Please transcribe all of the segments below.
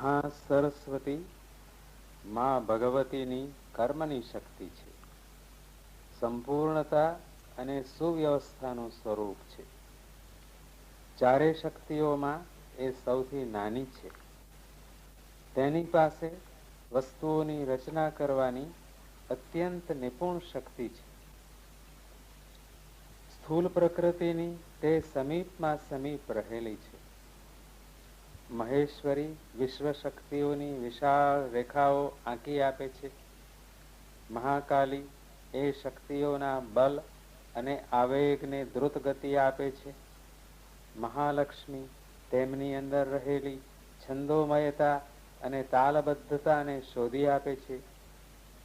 મહાસરસ્વતી મા ભગવતીની કર્મની શક્તિ છે. સંપૂર્ણતા અને સુવ્યવસ્થાનું સ્વરૂપ છે. ચારે શક્તિઓમાં એ સૌથી નાની છે. તેની પાસે વસ્તુઓની રચના કરવાની અત્યંત નિપુણ શક્તિ છે. સ્થૂલ પ્રકૃતિની તે સમીપમાં સમીપ રહેલી છે. મહેશ્વરી વિશ્વ શક્તિઓની વિશાળ રેખાઓ આંકી આપે છે. મહાકાલી એ શક્તિઓના બલ અને આવેગને દ્રુત ગતિ આપે છે. મહાલક્ષ્મી તેમની અંદર રહેલી છંદોમયતા અને તાલબદ્ધતાને શોધી આપે છે.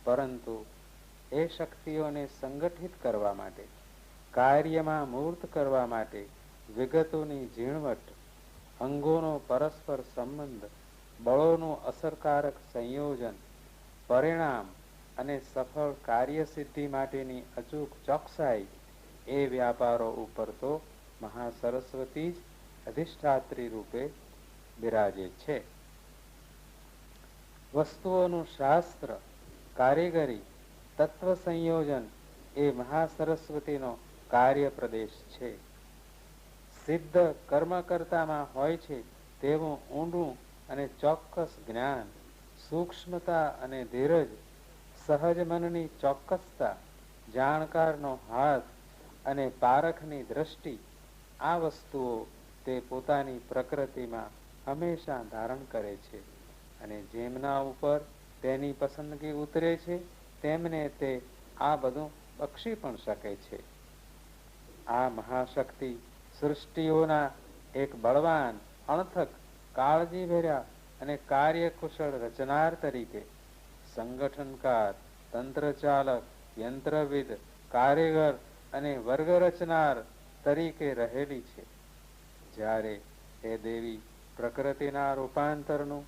પરંતુ એ શક્તિઓને સંગઠિત કરવા માટે, કાર્યમાં મૂર્ત કરવા માટે વિગતોની ઝીણવટ અંગોનો પરસ્પર સંબંધ, બળોનું અસરકારક સંયોજન, પરિણામ અને સફળ કાર્યસિદ્ધિ માટેની અચૂક ચોકસાઈ એ વ્યાપારો ઉપર તો મહાસરસ્વતી જ અધિષ્ઠાત્રી રૂપે બિરાજે છે. વસ્તુઓનું શાસ્ત્ર, કારીગરી તત્વ સંયોજન એ મહાસરસ્વતીનો કાર્ય પ્રદેશ છે. સિદ્ધ કર્મકર્તામાં હોય છે તેવું ઊંડું અને ચોક્કસ જ્ઞાન, સૂક્ષ્મતા અને ધીરજ, સહજ મનની ચોક્કસતા, જાણકારનો હાથ અને પારખની દ્રષ્ટિ, આ વસ્તુઓ તે પોતાની પ્રકૃતિમાં હંમેશા ધારણ કરે છે અને જેમના ઉપર તેની પસંદગી ઉતરે છે, તેમને તે આ બધું બક્ષી પણ શકે છે. આ મહાશક્તિ સૃષ્ટિઓના એક બળવાન, અણથક કાળજી ભર્યા અને કાર્યકુશળ રચનાર તરીકે સંગઠનકાર, તંત્રચાલક, યંત્રવિદ, કારીગર અને વર્ગ રચનાર તરીકે રહેલી છે. જ્યારે એ દેવી પ્રકૃતિના રૂપાંતરનું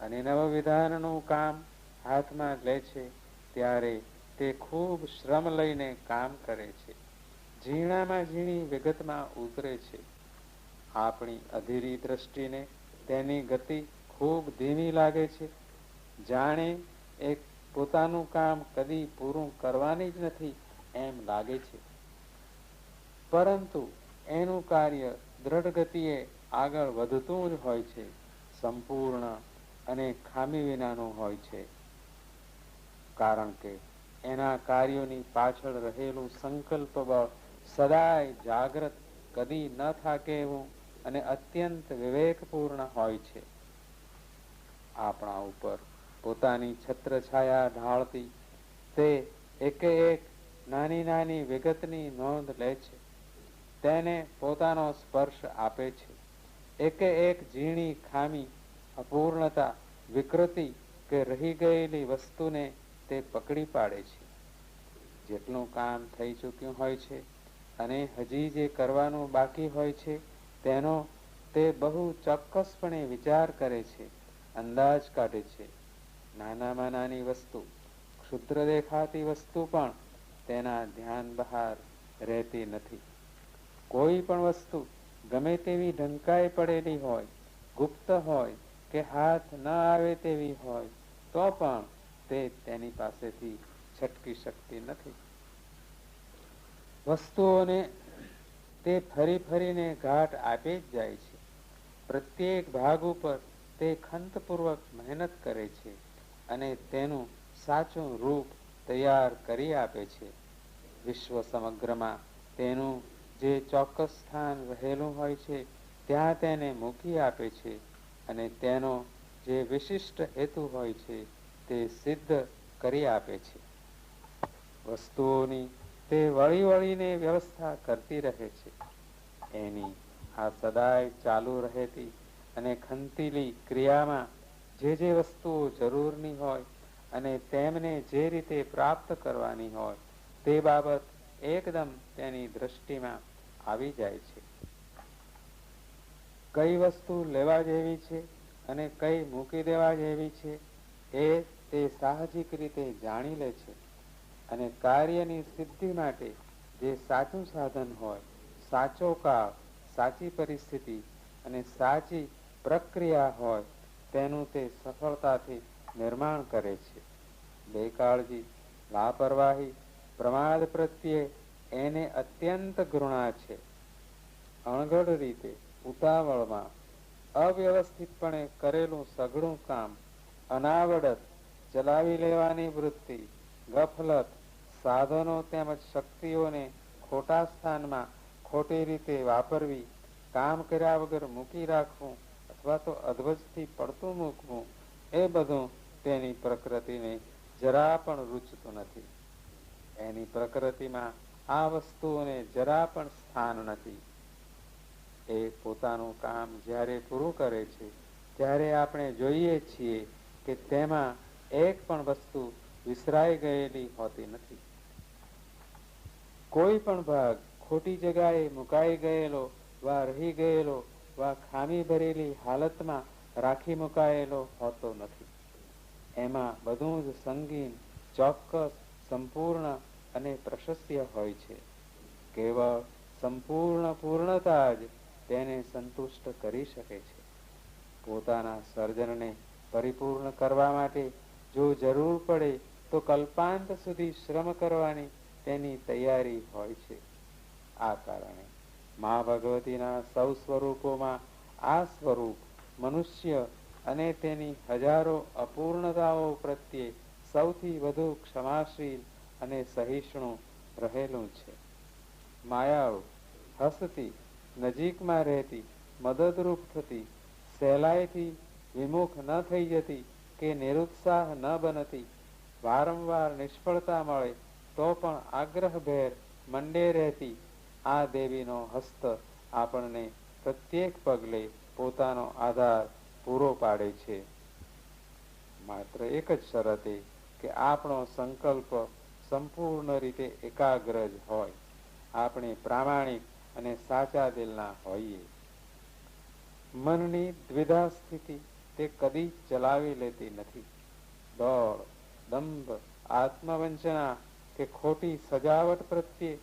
અને નવવિધાનનું કામ હાથમાં લે છે, ત્યારે તે ખૂબ શ્રમ લઈને કામ કરે છે. ઝીણામાં ઝીણી વિગતમાં ઉતરે છે. આપણી અધીરી દ્રષ્ટિને તેની ગતિ ખૂબ ધીમી લાગે છે. જાણે એક પોતાનું કામ કદી પૂરું કરવાની જ નથી એમ લાગે છે. પરંતુ એનું કાર્ય દ્રઢ ગતિએ આગળ વધતું જ હોય છે, સંપૂર્ણ અને ખામી વિનાનું હોય છે. કારણ કે એના કાર્યોની પાછળ રહેલું સંકલ્પ બળ સદાય જાગ્રત, કદી ન થાકે એવું અને અત્યંત વિવેકપૂર્ણ હોય છે. આપણા ઉપર પોતાની છત્રછાયા ઢાળતી, તે એકે એક નાની નાની વિગતની નોંધ લે છે. તેને પોતાનો સ્પર્શ આપે છે. એકે એક ઝીણી, ખામી, અપૂર્ણતા, વિકૃતિ કે રહી ગયેલી વસ્તુને તે પકડી પાડે છે. જેટલું કામ થઈ ચૂક્યું હોય છે અને હજી જે કરવાનું બાકી હોય છે, તેનો તે બહુ ચોક્કસપણે વિચાર કરે છે, અંદાજ કાઢે છે. નાનામાં નાની વસ્તુ, ક્ષુદ્ર દેખાતી વસ્તુ પણ તેના ધ્યાન બહાર રહેતી નથી. કોઈ પણ વસ્તુ, ગમે તેવી ઢંકાઈ પડેલી હોય, ગુપ્ત હોય કે હાથ ન આવે તેવી હોય, તો પણ તે તેની પાસેથી છટકી શકતી નથી. વસ્તુઓને તે ફરી ફરીને ઘાટ આપે જ જાય છે. પ્રત્યેક ભાગ ઉપર તે ખંતપૂર્વક મહેનત કરે છે અને તેનું સાચું રૂપ તૈયાર કરી આપે છે. વિશ્વ સમગ્રમાં તેનું જે ચોક્કસ સ્થાન રહેલું હોય છે, ત્યાં તેને મૂકી આપે છે અને તેનો જે વિશિષ્ટ હેતુ હોય છે, તે સિદ્ધ કરી આપે છે. વસ્તુઓની તે વળી વળીને વ્યવસ્થા કરતી રહે છે. એની આ સદાય ચાલુ રહેતી અને ખંતીલી ક્રિયામાં જે જે વસ્તુઓ જરૂરની હોય અને તેમને જે રીતે પ્રાપ્ત કરવાની હોય તે બાબત એકદમ તેની દ્રષ્ટિમાં આવી જાય છે. કઈ વસ્તુ લેવા જેવી છે અને કઈ મૂકી દેવા જેવી છે એ તે સાહજિક રીતે જાણી લે છે. અને કાર્યની સિદ્ધિ માટે જે સાચું સાધન હોય, સાચો કાળ સાચી પરિસ્થિતિ અને સાચી પ્રક્રિયા હોય, તેનું તે સફળતાથી નિર્માણ કરે છે. બેકાળજી, લાપરવાહી, પ્રમાદ પ્રત્યે એને અત્યંત ઘૃણા છે. અણઘડ રીતે ઉતાવળમાં અવ્યવસ્થિતપણે કરેલું સઘળું કામ, અનાવડત, ચલાવી લેવાની વૃત્તિ, ગફલત સાધનો તેમજ શક્તિઓને ખોટા સ્થાનમાં ખોટી રીતે વાપરવી, કામ કર્યા વગર મૂકી રાખવું અથવા તો અધવજથી પડતું મૂકવું, એ બધું તેની પ્રકૃતિને જરા પણ રૂચતું નથી. એની પ્રકૃતિમાં આ વસ્તુઓને જરા પણ સ્થાન નથી. એ પોતાનું કામ જ્યારે પૂરું કરે છે, ત્યારે આપણે જોઈએ છીએ કે તેમાં એક પણ વસ્તુ વિસરાઈ ગયેલી હોતી નથી. કોઈ પણ ભાગ ખોટી જગાએ મુકાઈ ગયેલો, વા રહી ગયેલો, વા ખામી ભરેલી હાલતમાં રાખી મુકાયેલો હોતો નથી. એમાં બધું જ સંગીન, ચોક્કસ, સંપૂર્ણ અને પ્રશસ્ય હોય છે. કેવળ સંપૂર્ણ પૂર્ણતા જ તેને સંતુષ્ટ કરી શકે છે. પોતાના સર્જનને પરિપૂર્ણ કરવા માટે જો જરૂર પડે તો કલ્પાંત સુધી શ્રમ કરવાની તેની તૈયારી હોય છે. આ કારણે મા ભગવતીના સૌ સ્વરૂપોમાં આ સ્વરૂપ મનુષ્ય અને તેની હજારો અપૂર્ણતાઓ પ્રત્યે સૌથી વધુ ક્ષમાશીલ અને સહિષ્ણુ રહેલું છે. માયાળુ હસતી, નજીકમાં રહેતી, મદદરૂપ થતી, સહેલાઈથી વિમુખ ન થઈ જતી કે નિરુત્સાહ ન બનતી, વારંવાર નિષ્ફળતા મળે તો પણ આગ્રહભેર મંડે રહેતી આ દેવીનો હસ્ત આપણને પ્રત્યેક પગલે પોતાનો આધાર પૂરો પાડે છે. માત્ર એક જ શરતે કે આપણો સંકલ્પ સંપૂર્ણ રીતે એકાગ્ર જ હોય. આપણે પ્રામાણિક અને સાચા દિલના હોઈએ. મનની દ્વિધા સ્થિતિ તે કદી ચલાવી લેતી નથી. દોડ, દંભ, આત્મવંચના કે ખોટી સજાવટ પ્રત્યે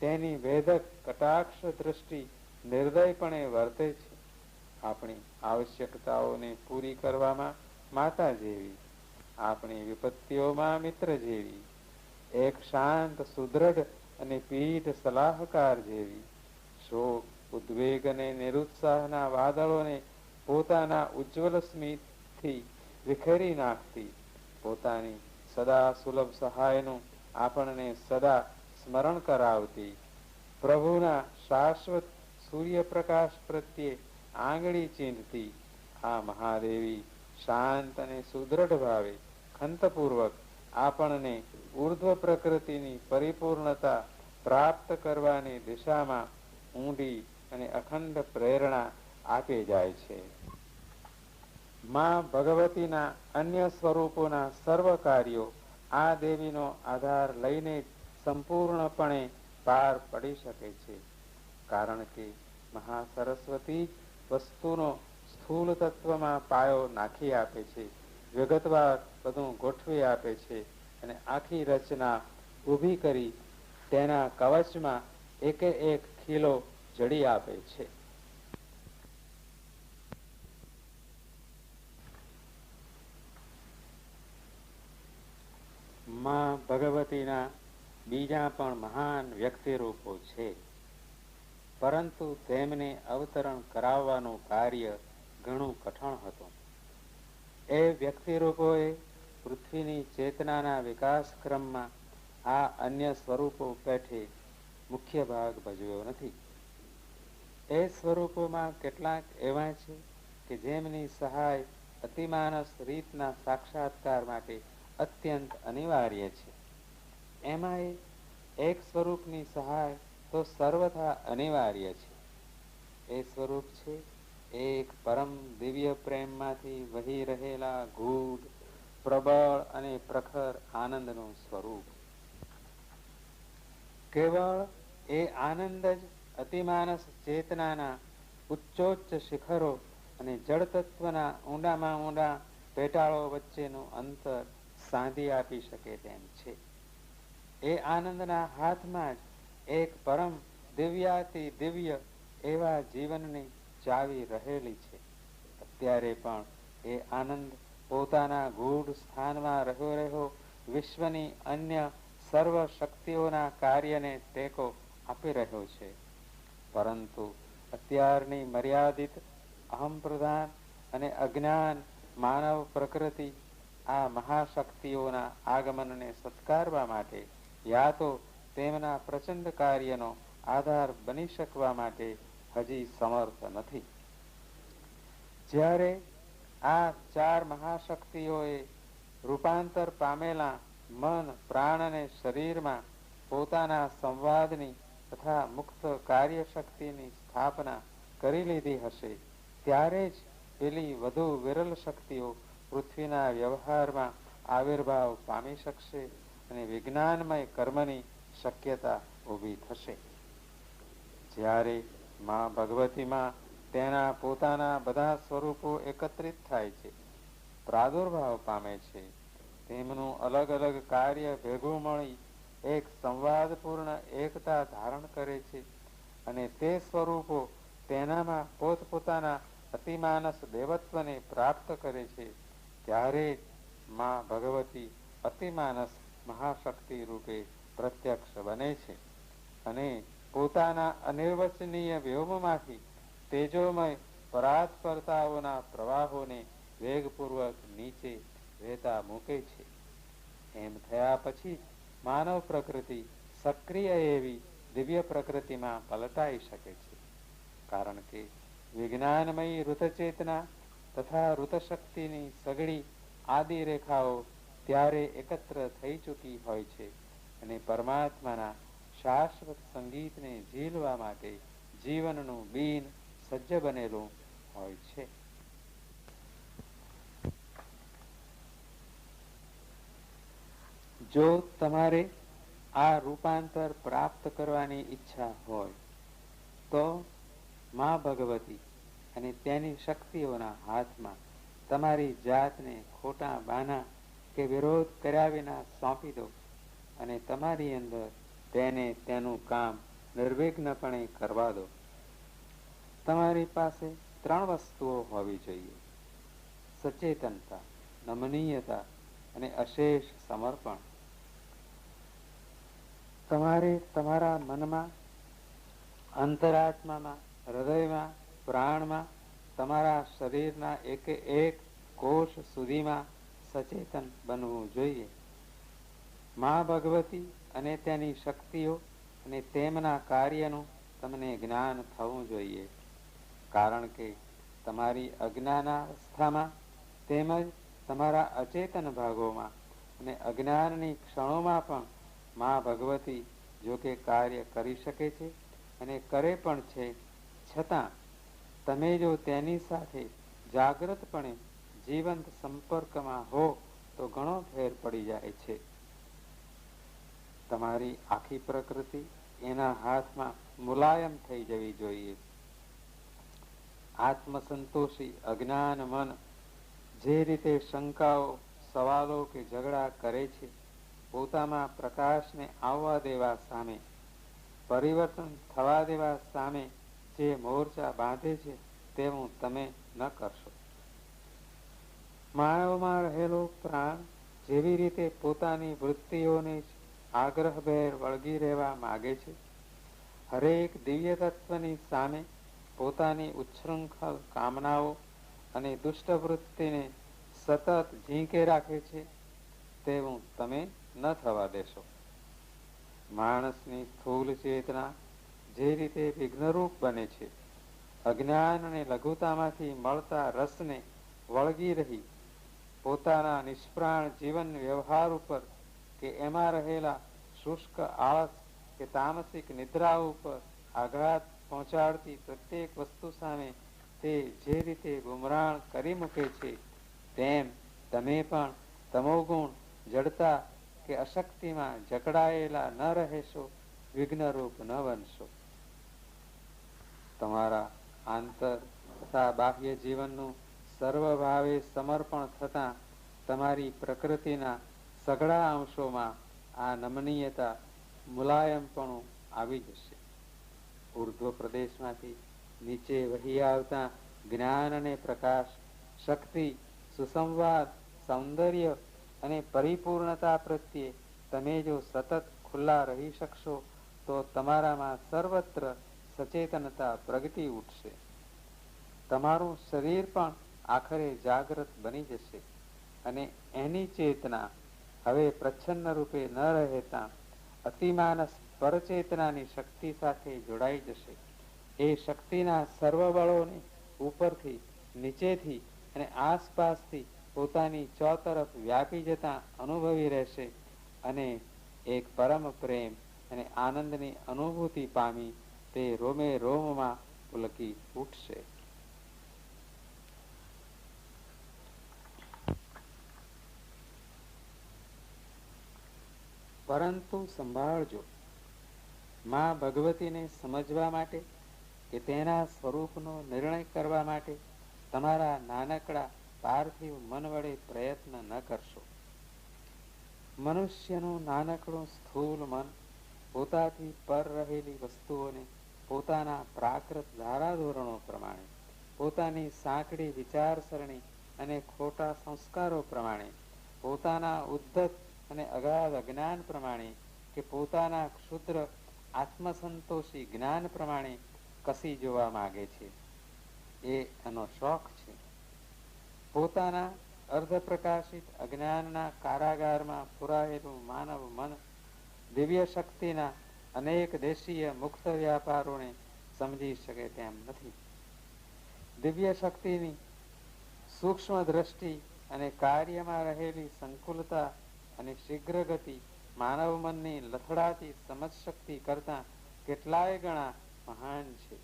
તેની વેધક કટાક્ષ દ્રષ્ટિ નિર્દયપણે વર્તે છે. આપણી આવશ્યકતાઓને પૂરી કરવામાં માતા જેવી, આપણી વિપત્તિઓમાં મિત્ર જેવી, એક શાંત, સુદ્રઢ અને પીઠ સલાહકાર જેવી, શોક, ઉદ્વેગ અને નિરુત્સાહના વાદળોને પોતાના ઉજ્જવલ સ્મિતથી વિખેરી નાખતી, પોતાની સદા સુલભ સહાયનું આપણને સદા સ્મરણ કરાવતી. પ્રભુના શાશ્વત સૂર્યપ્રકાશ પ્રત્યે આંગળી ચીંધતી. આ મહાદેવી શાંત અને સુદ્રઢ ભાવે ખંતપૂર્વક આપણને ઉર્ધ્વ પ્રકૃતિની પરિપૂર્ણતા પ્રાપ્ત કરવાની દિશામાં ઊંડી અને અખંડ પ્રેરણા આપી જાય છે. માં ભગવતીના અન્ય સ્વરૂપોના સર્વ કાર્યો આ દેવીનો આધાર લઈને સંપૂર્ણપણે પાર પડી શકે છે. કારણ કે મહાસરસ્વતી વસ્તુનો સ્થૂલ તત્વમાં પાયો નાખી આપે છે, વિગતવાર બધું ગોઠવી આપે છે અને આખી રચના ઊભી કરી તેના કવચમાં એકે એક ખીલો જડી આપે છે. માં ભગવતીના બીજા પણ મહાન વ્યક્તિ રૂપો છે. પરંતુ તેમને અવતરણ કરાવવાનું કાર્ય ઘણું કઠણ હતું. એ વ્યક્તિ રૂપોએ પૃથ્વીની ચેતનાના વિકાસ ક્રમમાં આ અન્ય સ્વરૂપો પેઠે મુખ્ય ભાગ ભજવ્યો નથી. એ સ્વરૂપોમાં કેટલાક એવા છે કે જેમની સહાય અતિમાનસ રીતના સાક્ષાત્કાર માટે અત્યંત અનિવાર્ય છે. એમાં એક સ્વરૂપની સહાય તો સર્વથા અનિવાર્ય છે. એ સ્વરૂપ છે એક પરમ દિવ્ય પ્રેમમાંથી વહી રહેલા ગૂઢ, પ્રબળ અને પ્રખર આનંદનું સ્વરૂપ. કેવળ એ આનંદ જ અતિમાનસ ચેતનાના ઉચ્ચોચ્ચ શિખરો અને જળ તત્વના ઊંડામાં ઊંડા પેટાળો વચ્ચેનું અંતર સાંધી આપી શકે તેમ છે. એ આનંદના હાથમાં જ એક પરમ દિવ્યાતિ દિવ્ય એવા જીવનની ચાવી રહેલી છે. અત્યારે પણ એ આનંદ પોતાના ગૂઢ સ્થાનમાં રહ્યો રહ્યો વિશ્વની અન્ય સર્વ શક્તિઓના કાર્યને ટેકો આપી રહ્યો છે. પરંતુ અત્યારની મર્યાદિત અહમ પ્રધાન અને અજ્ઞાન માનવ પ્રકૃતિ આ મહાશક્તિઓના આગમનને સત્કારવા માટે યા તો તેમના પ્રચંડ કાર્યનો આધાર બની શકવા માટે હજી સમર્થ નથી. જ્યારે આ ચાર મહાશક્તિઓએ રૂપાંતર પામેલા મન, પ્રાણ અને શરીરમાં પોતાના સંવાદની તથા મુક્ત કાર્યશક્તિની સ્થાપના કરી લીધી હશે, ત્યારે જ પેલી વધુ વિરલ શક્તિઓ પૃથ્વીના વ્યવહારમાં આવિર્ભાવ પામી શકશે અને વિજ્ઞાનમય કર્મની શક્યતા ઊભી થશે. જ્યારે મા ભગવતીમાં તેના પોતાના બધા સ્વરૂપો એકત્રિત થાય છે, પ્રાદુર્ભાવ પામે છે, તેમનું અલગ અલગ કાર્ય ભેગું મળી એક સંવાદપૂર્ણ એકતા ધારણ કરે છે અને તે સ્વરૂપો તેનામાં પોતપોતાના અતિમાનસ દેવત્વને પ્રાપ્ત કરે છે ત્યારે મા ભગવતી અતિમાનસ મહાશક્તિ રૂપે પ્રત્યક્ષ બને છે અને પોતાના અનિર્વચનીય વ્યોમમાંથી તેજોમય પરાત્પરતાઓના પ્રવાહોને વેગપૂર્વક નીચે વહેતા મૂકે છે. એમ થયા પછી માનવ પ્રકૃતિ સક્રિય એવી દિવ્ય પ્રકૃતિમાં પલટાઈ શકે છે. કારણ કે વિજ્ઞાનમયી ઋતચેતના તથા ઋતશક્તિની સગડી આદિ રેખાઓ ત્યારે એકત્ર થઈ ચૂકી હોય છે અને પરમાત્માના શાશ્વત સંગીતને ઝીલવા માટે જીવનનું બીન સજ્જ બનેલું હોય છે. જો તમારે આ રૂપાંતર પ્રાપ્ત કરવાની ઈચ્છા હોય તો મા ભગવતી અને તેની શક્તિઓના હાથમાં તમારી જાતને ખોટા બાના કે વિરોધ કર્યા વિના સોંપી દો અને તમારી અંદર તેને તેનું કામ નિર્વિઘ્નપણે કરવા દો. તમારી પાસે ત્રણ વસ્તુઓ હોવી જોઈએ. સચેતનતા, નમનીયતા અને અશેષ સમર્પણ. તમારે તમારા મનમાં, અંતરાત્મામાં, હૃદયમાં તમારા શરીરના એક એક કોષ સુધીમાં સચેતન બનવું જોઈએ. મા ભગવતી અને તેની શક્તિઓ અને તેમના કાર્યનું તમને જ્ઞાન થવું જોઈએ. કારણ કે તમારી અજ્ઞાનાવસ્થામાં તેમજ તમારા અચેતન ભાગોમાં અને અજ્ઞાનની ક્ષણોમાં પણ મા ભગવતી જોકે કાર્ય કરી શકે છે અને કરે પણ છે. છતાં તમે જો તેની સાથે જાગ્રતપણે જીવંત સંપર્કમાં હો, તો ઘણો ફેર પડી જાય છે. તમારી આખી પ્રકૃતિ એના હાથમાં મુલાયમ થઈ જવી જોઈએ. આત્મસંતોષી અજ્ઞાન મન જે રીતે શંકાઓ, સવાલો કે ઝઘડા કરે છે, પોતામાં પ્રકાશને આવવા દેવા સામે, પરિવર્તન થવા દેવા સામે જે મોરચા બાંધે છે, તેવું તમે ન કરશો. માનવમાં રહેલો પ્રાણ જેવી રીતે પોતાની વૃત્તિઓને આગ્રહભેર વળગી રહેવા માગે છે, હરેક દિવ્ય તત્વની સામે પોતાની ઉચ્છૃંખલ કામનાઓ અને દુષ્ટ વૃત્તિને સતત ઝીંકે રાખે છે, તેવું તમે ન થવા દેશો. માણસની સ્થૂલ ચેતના જે રીતે વિઘ્નરૂપ બને છે. અજ્ઞાન અને લઘુતામાંથી મળતા રસને વળગી રહી, પોતાના નિષ્પ્રાણ જીવન વ્યવહાર ઉપર કે એમાં રહેલા શુષ્ક આળસ કે તામસિક નિદ્રા ઉપર આઘાત પહોંચાડતી પ્રત્યેક વસ્તુ સામે તે જે રીતે ગુમરાણ કરી મૂકે છે, તેમ તમે પણ તમોગુણ જડતા કે અશક્તિમાં જકડાયેલા ન રહેશો, વિઘ્નરૂપ ન બનશો. તમારા આંતર તથા બાહ્ય જીવનનું સર્વભાવે સમર્પણ થતાં તમારી પ્રકૃતિના સઘળા અંશોમાં આ નમનીયતા મુલાયમપણું આવી જશે. ઉર્ધ્વ પ્રદેશમાંથી નીચે વહી આવતા જ્ઞાન અને પ્રકાશ, શક્તિ, સુસંવાદ, સૌંદર્ય અને પરિપૂર્ણતા પ્રત્યે તમે જો સતત ખુલ્લા રહી શકશો, તો તમારામાં સર્વત્ર સચેતનતા પ્રગટી ઉઠશે. તમારું શરીર પણ આખરે જાગૃત બની જશે અને એની ચેતના હવે પ્રચ્છન્ન રૂપે ન રહેતા અતિમાનસ પરચેતનાની શક્તિ સાથે જોડાઈ જશે. એ શક્તિના સર્વ બળોને ઉપરથી, નીચેથી અને આસપાસથી પોતાની ચોતરફ વ્યાપી જતા અનુભવી રહેશે અને એક પરમ પ્રેમ અને આનંદની અનુભૂતિ પામી તે રોમે રોમમાં ઉલકી ઉઠશે. પરંતુ સંભાળજો. માં ભગવતીને સમજવા માટે કે તેના સ્વરૂપનો નિર્ણય કરવા માટે તમારા નાનકડા પાર્થિવ મન વડે પ્રયત્ન ન કરશો. મનુષ્યનું નાનકડું સ્થૂલ મન પોતાથી પર રહેલી વસ્તુઓને પોતાના પ્રાકૃત ધારાધોરણો પ્રમાણે, પોતાની સાંકડી વિચારસરણી અને ખોટા સંસ્કારો પ્રમાણે, પોતાના ઉદ્ધત અને અગાધ અજ્ઞાન પ્રમાણે કે પોતાના ક્ષુદ્ર આત્મસંતોષી જ્ઞાન પ્રમાણે કસી જોવા માગે છે. એ એનો શોખ છે. પોતાના અર્ધ પ્રકાશિત અજ્ઞાનના કારાગારમાં પુરાયેલું માનવ મન દિવ્ય શક્તિના અનેક દેશીય મુક્ત વ્યાપારોને સમજી શકે તેમ નથી. દિવ્ય શક્તિની સૂક્ષ્મ દ્રષ્ટિ અને કાર્યમાં રહેલી સંકુલતા અને શીઘ્ર ગતિ માનવ મનની લથડાતી સમજ શક્તિ કરતા કેટલાય ગણા મહાન છે.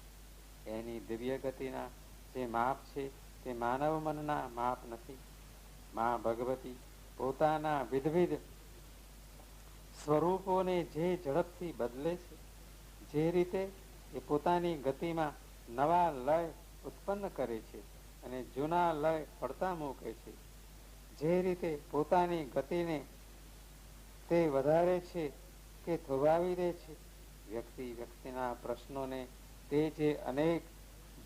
એની દિવ્ય ગતિના જે માપ છે તે માનવ મનના માપ નથી. મા ભગવતી પોતાના વિધવિધ સ્વરૂપોને જે ઝડપથી બદલે છે, જે રીતે એ પોતાની ગતિમાં નવા લય ઉત્પન્ન કરે છે અને જૂના લય પડતા મૂકે છે, જે રીતે પોતાની ગતિને તે વધારે છે કે થોભાવી દે છે, વ્યક્તિ વ્યક્તિના પ્રશ્નોને તે જે અનેક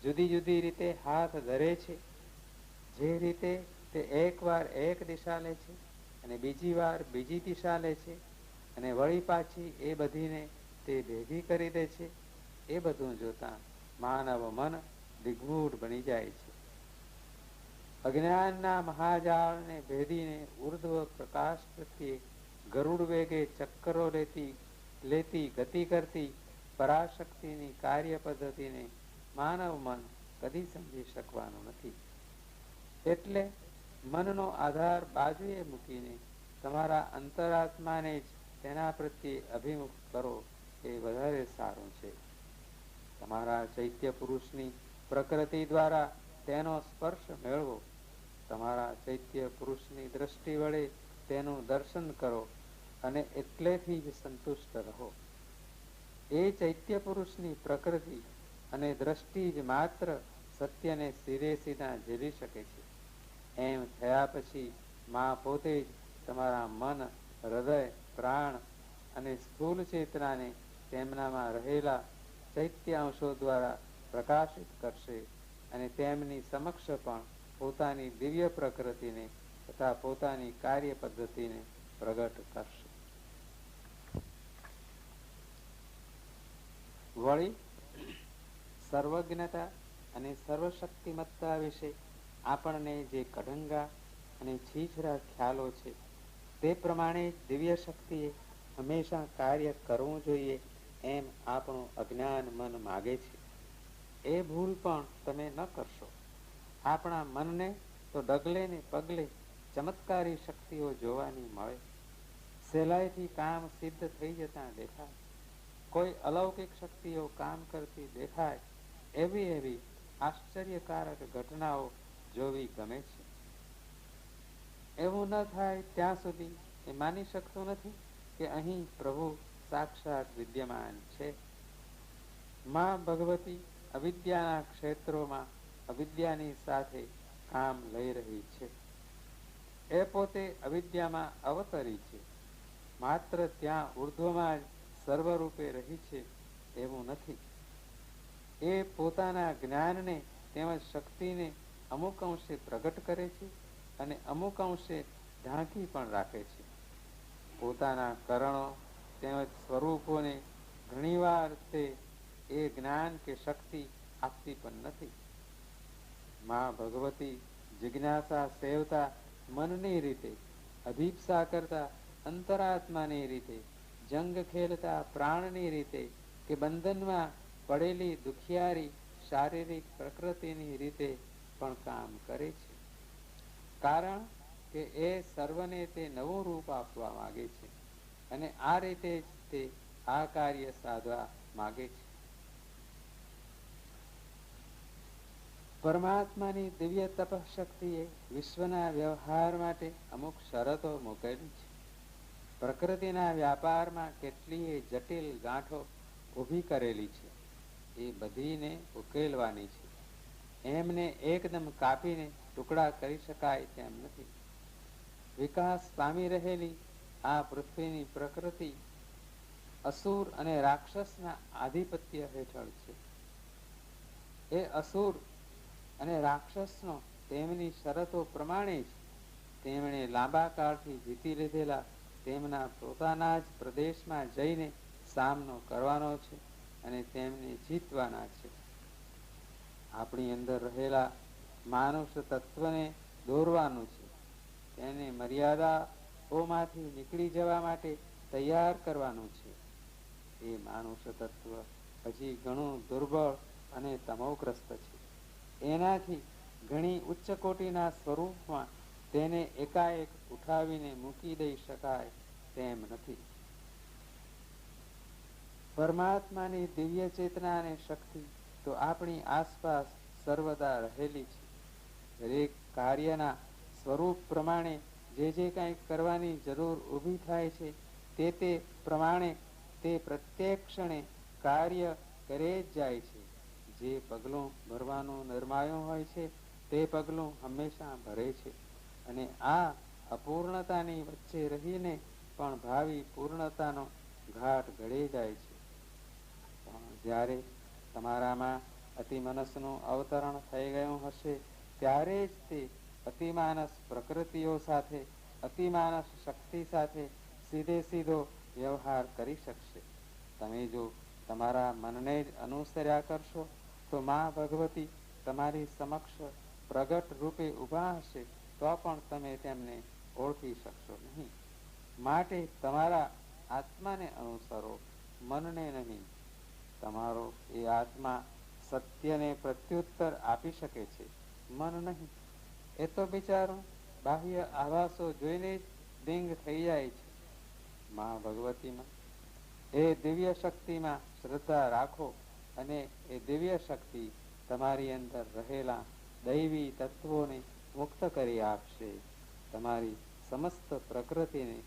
જુદી જુદી રીતે હાથ ધરે છે, જે રીતે તે એકવાર એક દિશા લે છે અને બીજી વાર બીજી દિશા લે છે અને વળી પાછી એ બધીને તે ભેગી કરી દે છે. એ બધું જોતા માનવ મન દિગ્મૂઢ બની જાય છે. અજ્ઞાનના મહાજાળને ભેદીને ઉર્ધ્વ પ્રકાશ પ્રત્યે ગરુડ વેગે ચક્કરો લેતી લેતી ગતિ કરતી પરાશક્તિની કાર્ય પદ્ધતિને માનવ મન કદી સમજી શકવાનું નથી. એટલે મનનો આધાર બાજુએ મૂકીને તમારા અંતરાત્માને જ તેના પ્રત્યે અભિમુખ કરો એ વધારે સારું છે. તમારા ચૈત્ય પુરુષની પ્રકૃતિ દ્વારા તેનો સ્પર્શ મેળવો. તમારા ચૈત્ય પુરુષની દ્રષ્ટિ વડે તેનું દર્શન કરો અને એટલેથી જ સંતુષ્ટ રહો. એ ચૈત્ય પુરુષની પ્રકૃતિ અને દ્રષ્ટિ જ માત્ર સત્યને સિરે સીધા ઝીલી શકે છે. એમ થયા પછી મા પોતે જ તમારા મન હૃદય, પ્રાણ અને સ્થૂલ ચેતનાને તેમનામાં રહેલા ચૈત્ય અંશો દ્વારા પ્રકાશિત કરશે અને તેમની સમક્ષ પણ પોતાની દિવ્ય પ્રકૃતિને તથા પોતાની કાર્ય પદ્ધતિને પ્રગટ કરશે. વળી, સર્વજ્ઞતા અને સર્વશક્તિમત્તા વિશે આપણને જે કઢંગા અને છીછરા ખ્યાલો છે તે પ્રમાણે દિવ્ય શક્તિએ હંમેશા કાર્ય કરવું જોઈએ એમ આપણું અજ્ઞાન મન માગે છે. એ ભૂલ પણ તમે ન કરશો. આપણા મનને તો ડગલે ને પગલે ચમત્કારી શક્તિઓ જોવાની મળે. સહેલાઈથી કામ સિદ્ધ થઈ જતા દેખાય. કોઈ અલૌકિક શક્તિઓ કામ કરતી દેખાય. એવી એવી આશ્ચર્યકારક ઘટનાઓ જોવી ગમે છે. એવું ન થાય ત્યાં સુધી એ માની શકતો નથી કે અહીં પ્રભુ સાક્ષાત વિદ્યમાન છે. માં ભગવતી અવિદ્યાના ક્ષેત્રોમાં અવિદ્યાની સાથે કામ લઈ રહી છે. એ પોતે અવિદ્યામાં અવતરી છે. માત્ર ત્યાં ઉર્ધ્વમાં જ સર્વરૂપે રહી છે એવું નથી. એ પોતાના જ્ઞાનને તેમજ શક્તિને અમુક અંશે પ્રગટ કરે છે. અને અમુક અંશે ઢાંકી પણ રાખે છે. પોતાના કરણો તેમજ સ્વરૂપોને ઘણીવાર તે એ જ્ઞાન કે શક્તિ આપતી પણ નથી. મા ભગવતી જિજ્ઞાસા સેવતા મનની રીતે, અભિપ્સા કરતા અંતરાત્માની રીતે, જંગ ખેલતા પ્રાણની રીતે કે બંધનમાં પડેલી દુખિયારી શારીરિક પ્રકૃતિની રીતે પણ કામ કરે છે. કારણ કે એ સર્વને તે નવું રૂપ આપવા માંગે છે અને આ રીતે જ તે આ કાર્ય સાધવા માંગે છે. પરમાત્માની દિવ્ય તપશક્તિએ વિશ્વના વ્યવહાર માટે અમુક શરતો મૂકેલી છે. પ્રકૃતિના વ્યાપારમાં કેટલીય જટિલ ગાંઠો ઊભી કરેલી છે. એ બધીને ઉકેલવાની છે. એમને એકદમ કાપીને ટુકડા કરી શકાય તેમ નથી. વિકાસ પામી રહેલી આ પૃથ્વીની પ્રકૃતિ અસુર અને રાક્ષસના આધિપત્ય હેઠળ છે. એ અસુર અને રાક્ષસનો તેમની શરતો પ્રમાણે જ તેમણે લાંબા કાળથી જીતી લીધેલા તેમના પોતાના જ પ્રદેશમાં જઈને સામનો કરવાનો છે અને તેમને જીતવાના છે. આપણી અંદર રહેલા માનુષ તત્વને દોરવાનું છે. તેને મર્યાદાઓમાંથી નીકળી જવા માટે તૈયાર કરવાનું છે. એ માનુષ તત્વ હજી ઘણું દુર્બળ અને તમોગ્રસ્ત છે. એનાથી ઘણી ઉચ્ચ કોટીના સ્વરૂપમાં તેને એકાએક ઉઠાવીને મૂકી દઈ શકાય તેમ નથી. પરમાત્માની દિવ્ય ચેતના અને શક્તિ તો આપણી આસપાસ સર્વદા રહેલી છે. દરેક કાર્યના સ્વરૂપ પ્રમાણે જે જે કાંઈ કરવાની જરૂર ઊભી થાય છે, તે તે પ્રમાણે તે પ્રત્યેક ક્ષણે કાર્ય કરે જ જાય છે. જે પગલું ભરવાનું નરમાયું હોય છે, તે પગલું હંમેશા ભરે છે. અને આ અપૂર્ણતાની વચ્ચે રહીને પણ ભાવિ પૂર્ણતાનો ઘાટ ઘડી જાય છે. જ્યારે તમારામાં અતિમનસનું અવતરણ થઈ ગયું હશે ત્યારે જ તે અતિમાનસ પ્રકૃતિઓ સાથે, અતિમાનસ શક્તિ સાથે સીધે સીધો વ્યવહાર કરી શકશે. તમે જો તમારા મનને જ અનુસર્યા કરશો, તો મા ભગવતી તમારી સમક્ષ પ્રગટ રૂપે ઊભા હશે, તો પણ તમે તેમને ઓળખી શકશો નહીં. માટે તમારા આત્માને અનુસરો, મનને નહીં. તમારો એ આત્મા સત્યને પ્રત્યુત્તર આપી શકે છે. મન નહીં. એ તો બિચારો બાહ્ય આભાસો જોઈને જ દિંગ થઈ જાય છે. મા ભગવતીમાં. એ દિવ્ય શક્તિમાં શ્રદ્ધા રાખો અને એ દિવ્ય શક્તિ તમારી અંદર રહેલા દૈવી તત્વોને મુક્ત કરી આપશે. તમારી સમસ્ત પ્રકૃતિને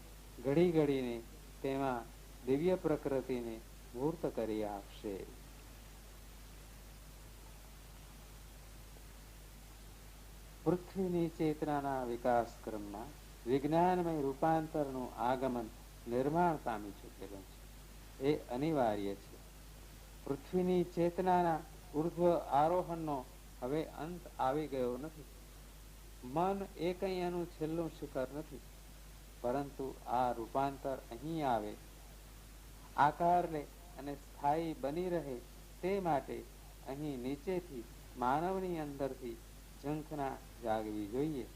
ઘડી ઘડીને તેમાં દિવ્ય પ્રકૃતિને મૂર્ત કરી આપશે. પૃથ્વીની ચેતનાના વિકાસ ક્રમમાં વિજ્ઞાનમય રૂપાંતરનું આગમન નિર્માણ પામી ચૂકેલું છે એ અનિવાર્ય છે પૃથ્વીની ચેતનાના ઉર્ધ્વ આરોહણનો હવે અંત આવી ગયો નથી। મન એ કંઈ એનું છેલ્લું શિખર નથી, પરંતુ આ રૂપાંતર અહીં આવે। આકાર લે અને સ્થાયી બની રહે તે માટે અહીં નીચેથી, માનવની અંદરથી ઝંખના જાગવી જોઈએ.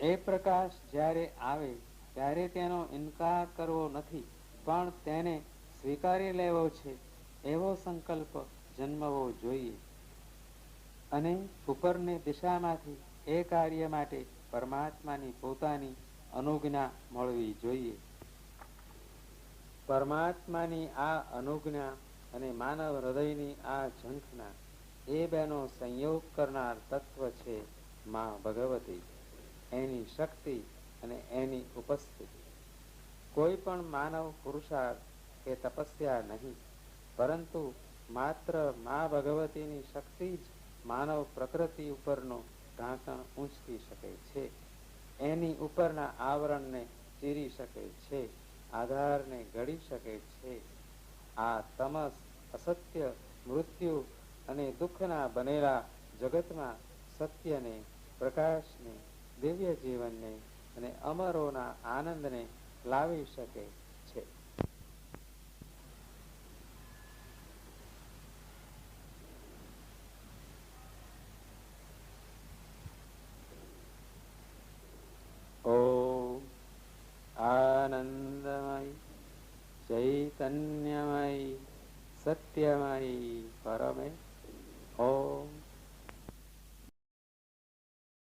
એ પ્રકાશ જ્યારે આવે, ત્યારે તેનો ઇનકાર કરવો નથી, પણ તેને સ્વીકારી લેવો છે, એવો સંકલ્પ જન્મવો જોઈએ. અને ઉપરની દિશામાંથી એ કાર્ય માટે પરમાત્માની પોતાની અનુજ્ઞા મળવી જોઈએ. પરમાત્માની આ અનુજ્ઞા અને માનવ હૃદયની આ ઝંખના એ બેનો સંયોગ કરનાર તત્વ છે મા ભગવતી. એની શક્તિ અને એની ઉપસ્થિતિ. કોઈ પણ માનવ પુરુષાર્થ કે તપસ્યા નહીં, પરંતુ માત્ર મા ભગવતીની શક્તિ જ માનવ પ્રકૃતિ ઉપરનો ઢાંકણ ઊંચકી શકે છે. એની ઉપરના આવરણને ચીરી શકે છે, આધારને ઘડી શકે છે. આ તમસ અસત્ય મૃત્યુ અને દુઃખના બનેલા જગતમાં સત્યને, પ્રકાશને, દિવ્ય જીવનને અને અમરોના આનંદને લાવી શકે છે. ઓ આનંદમય સત્યમય પરમે ઓમ